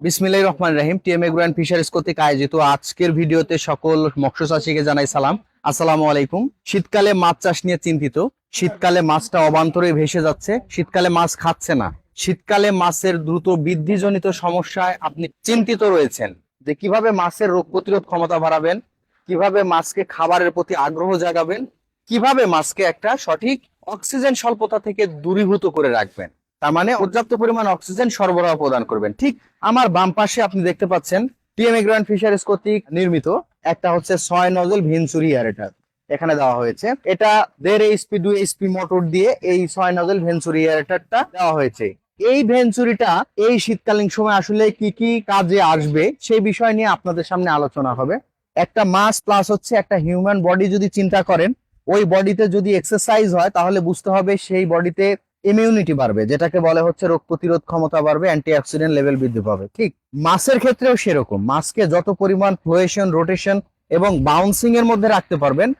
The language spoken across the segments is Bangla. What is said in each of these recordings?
বিসমিল্লাহ রহমান রাহিম টিএম এগ্রোয়ান ফিশারিজ কর্তৃক আয়োজিত আজকের ভিডিওতে সকল মৎস্য চাষীকে জানাই সালাম। আসসালামু আলাইকুম। শীতকালে মাছ চাষ নিয়ে চিন্তিত। শীতকালে মাছটা অবান্তরে ভেসে যাচ্ছে। শীতকালে মাছ খাচ্ছে না। শীতকালে মাছের দ্রুত বৃদ্ধিজনিত সমস্যায় আপনি চিন্তিত রয়েছেন। যে কীভাবে মাছের রোগ প্রতিরোধ ক্ষমতা বাড়াবেন? কীভাবে মাছকে খাবারের প্রতি আগ্রহ জাগাবেন? কীভাবে মাছকে একটা সঠিক অক্সিজেন স্বল্পতা থেকে দূরীভূত করে রাখবেন? তার মানে পর্যাপ্ত পরিমাণ অক্সিজেন সরবরাহ প্রদান করবেন। ঠিক আমার বাম পাশে আপনি দেখতে পাচ্ছেন টিএম এগ্রান ফিশারিজ কর্তৃক নির্মিত একটা হচ্ছে ছয় নজল ভেঞ্চুরি এয়ারেটার এখানে দেওয়া হয়েছে। এটা দেড় এইচপি দুই এইচপি মোটর দিয়ে এই ছয় নজল ভেঞ্চুরি এয়ারেটারটা দেওয়া হয়েছে। এই ভেঞ্চুরিটা এই শীতকালীন সময় আসলে কি কি কাজে আসবে সেই বিষয় নিয়ে আপনাদের সামনে আলোচনা হবে। একটা মাস প্লাস হচ্ছে একটা হিউম্যান বডি যদি চিন্তা করেন, ওই বডিতে যদি এক্সারসাইজ হয় তাহলে বুঝতে হবে সেই বডিতে ইমিউনিটি বাড়বে, যেটাকে বলে হচ্ছে রোগ প্রতিরোধ ক্ষমতা বাড়বে অ্যান্টি অক্সিডেন্ট লেভেল বৃদ্ধি পাবে। ঠিক, মাছের ক্ষেত্রেও সেরকম। মাছকে যত পরিমাণ ফ্লোয়েশন রোটেশন এবং বাউন্সিং এর মধ্যে রাখতে পারবেন,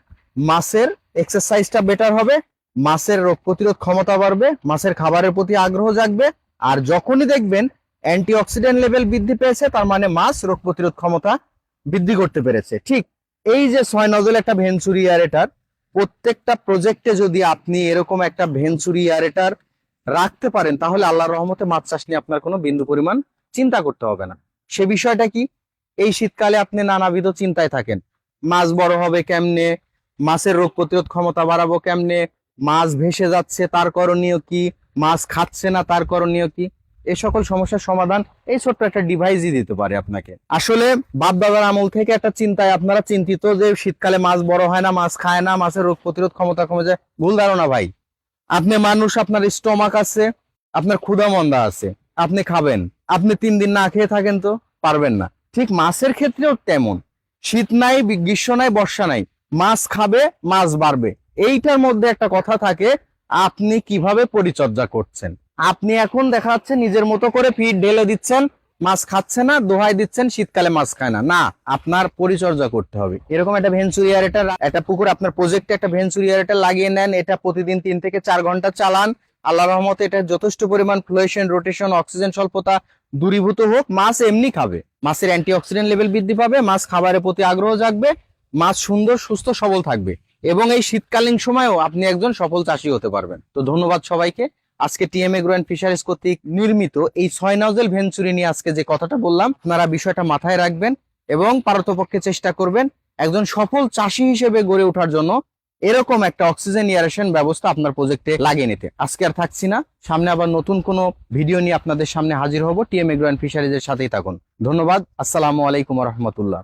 মাছের এক্সারসাইজটা বেটার হবে, মাছের রোগ প্রতিরোধ ক্ষমতা বাড়বে, মাছের খাবারের প্রতি আগ্রহ জাগবে, আর যখনই দেখবেন অ্যান্টি অক্সিডেন্ট লেভেল বৃদ্ধি পেয়েছে, তার মানে মাছ রোগ প্রতিরোধ ক্ষমতা বৃদ্ধি করতে পেরেছে। ঠিক, এই যে ছয় নজল একটা ভেঞ্চুরি এয়ারেটার প্রত্যেকটা প্রজেক্টে যদি আপনি এরকম একটা ভেঞ্চুরি এয়ারেটার রাখতে পারেন, তাহলে আল্লাহর রহমতে মাছ চাষ নিয়ে আপনার কোনো বিন্দু পরিমাণ চিন্তা করতে হবে না। সে বিষয়টা কি? এই শীতকালে আপনি নানাবিধ চিন্তায় থাকেন। মাছ বড় হবে কেমনে? মাছের রোগ প্রতিরোধ ক্ষমতা বাড়াবো কেমনে? মাছ ভেসে যাচ্ছে, তার করণীয় কি? মাছ খাচ্ছে না, তার করণীয় কি? এই সকল সমস্যার সমাধান এই ছোট্ট একটা ডিভাইসই দিতে পারে আপনাকে। আসলে বাপ দাদার আমল থেকে একটা চিন্তায় আপনারা চিন্তিত যে শীতকালে মাছ বড় হয় না, মাছ খায় না, মাছের রোগ প্রতিরোধ ক্ষমতা কমে যায়। ভুল ধারণা ভাই। আপনি মানুষ, আপনার স্টমাক আছে, আপনার ক্ষুধা মন্দা আছে, আপনি খাবেন। আপনি তিন দিন না খেয়ে থাকেন তো পারবেন না। ঠিক মাছের ক্ষেত্রেও তেমন। শীত নাই গ্রীষ্ম নাই, বর্ষা নাই। মাছ খাবে, মাছ বাড়বে। এইটার মধ্যে একটা কথা থাকে, আপনি কীভাবে পরিচর্যা করছেন? আপনি এখন দেখা যাচ্ছে নিজের মতো করে ফিড ঢেলে দিচ্ছেন, মাছ খাচ্ছে না, দোহাই দিচ্ছেন, শীতকালে মাছ খায় না। না, আপনার পরিচর্যা করতে হবে। এরকম একটা ভেঞ্চুরি এয়ারেটার একটা পুকুর আপনার প্রজেক্টে একটা ভেঞ্চুরি এয়ারেটার লাগিয়ে নেন, এটা প্রতিদিন তিন থেকে চার ঘণ্টা চালান। আল্লাহ রহমতে এটা যথেষ্ট পরিমাণ ফ্লোয়েশন রোটেশন অক্সিজেন স্বল্পতা দূরীভূত হোক, মাছ এমনি খাবে। মাছের অ্যান্টি অক্সিডেন্ট লেভেল বৃদ্ধি পাবে, মাছ খাবারের প্রতি আগ্রহ জাগবে, মাছ সুন্দর, সুস্থ, সবল থাকবে। এবং এই শীতকালীন সময়েও আপনি একজন সফল চাষি হতে পারবেন। তো ধন্যবাদ সবাইকে। আজকে টিএম এগ্রো অ্যান্ড ফিশারিজ কর্তৃক নির্মিত এই ছয় নজেল ভেঞ্চুরি নিয়ে আজকে যে কথাটা বললাম, আপনারা বিষয়টা মাথায় রাখবেন এবং পারতপক্ষে চেষ্টা করবেন একজন সফল চাষী হিসেবে গড়ে ওঠার জন্য এরকম একটা অক্সিজেন ইয়ারেশন ব্যবস্থা আপনার প্রজেক্টে লাগিয়ে নিতে। আজকে আর থাকছি না, সামনে আবার নতুন কোনো ভিডিও নিয়ে আপনাদের সামনে হাজির হব। টিএম এগ্রো অ্যান্ড ফিশারিজের সাথেই থাকুন। ধন্যবাদ, আসসালামু আলাইকুম রহমতুল্লাহ।